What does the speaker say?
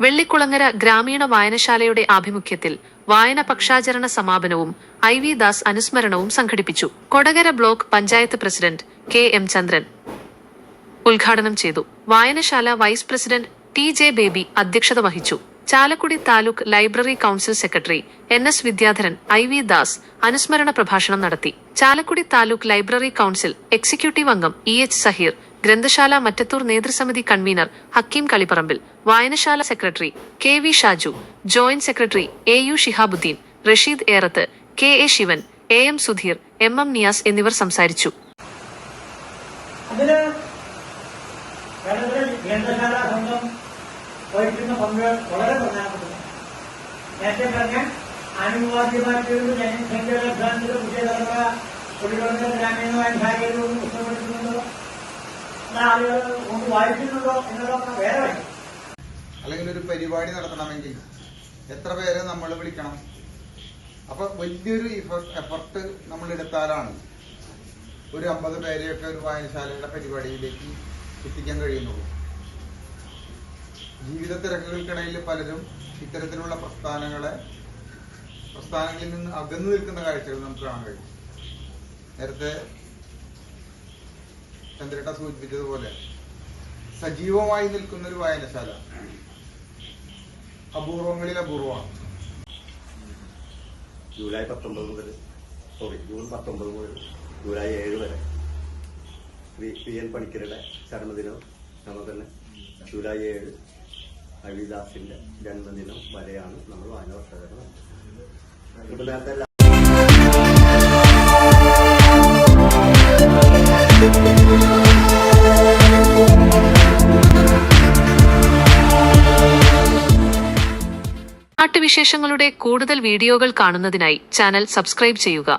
വെള്ളിക്കുളങ്ങര ഗ്രാമീണ വായനശാലയുടെ ആഭിമുഖ്യത്തിൽ വായന പക്ഷാചരണ സമാപനവും ഐ വി ദാസ് അനുസ്മരണവും സംഘടിപ്പിച്ചു. Kodakara block panchayat president K M Chandran ഉദ്ഘാടനം ചെയ്തു. വായനശാല vice president T J Baby അധ്യക്ഷത വഹിച്ചു. Chalakudy taluk library council secretary N S Vidyadharan I V Das അനുസ്മരണ പ്രഭാഷണം നടത്തി. Chalakudy taluk library council executive അംഗം ഇ എച്ച് സഹീർ ഗ്രന്ഥശാല മറ്റത്തൂർ നേതൃസമിതി കൺവീനർ ഹക്കീം കളിപ്പറമ്പിൽ വായനശാല secretary K V Shaju joint secretary A U Shihabuddin Rasheed Erath K A Shivan A M Sudheer M M Niyas എന്നിവർ സംസാരിച്ചു. വഹിക്കുന്ന പങ്ക് വളരെ പ്രധാനപ്പെട്ടതാണ്. നേരത്തെ അല്ലെങ്കിൽ ഒരു പരിപാടി നടത്തണമെങ്കിൽ എത്ര പേരെ നമ്മൾ വിളിക്കണം? അപ്പൊ വലിയൊരു എഫർട്ട് നമ്മൾ എടുത്താലാണ് ഒരു അമ്പത് പേരെയൊക്കെ ഒരു വായനശാലയുടെ പരിപാടിയിലേക്ക് എത്തിക്കാൻ കഴിയുന്നുള്ളൂ ജീവിത തിരക്കുകൾക്കിടയിൽ പലരും ഇത്തരത്തിലുള്ള പ്രസ്ഥാനങ്ങളെ പ്രസ്ഥാനങ്ങളിൽ നിന്ന് അകന്നു നിൽക്കുന്ന കാഴ്ചകൾ നമുക്ക് കാണാൻ കഴിയും. നേരത്തെ ചന്ദ്രേട്ട സൂചിപ്പിച്ചതുപോലെ സജീവമായി നിൽക്കുന്ന ഒരു വായനശാല. അപൂർവങ്ങളിൽ അപൂർവമാണ്. ജൂലൈ പത്തൊമ്പത് മുതൽ സോറി ജൂൺ പത്തൊമ്പത് മുതൽ ജൂലൈ ഏഴ് വരെ പി എൻ പണിക്കരുടെ ചരമദിനം നമ്മൾ തന്നെ ജൂലൈ ഏഴ് ഹരിദാസിന്റെ ജന്മദിനം വരെയാണ് നമ്മൾ വായന വർഷകരണം ഇപ്പൊ നേരത്തെ നാട്ടുവിശേഷങ്ങളുടെ കൂടുതൽ വീഡിയോകൾ കാണുന്നതിനായി ചാനൽ സബ്സ്ക്രൈബ് ചെയ്യുക.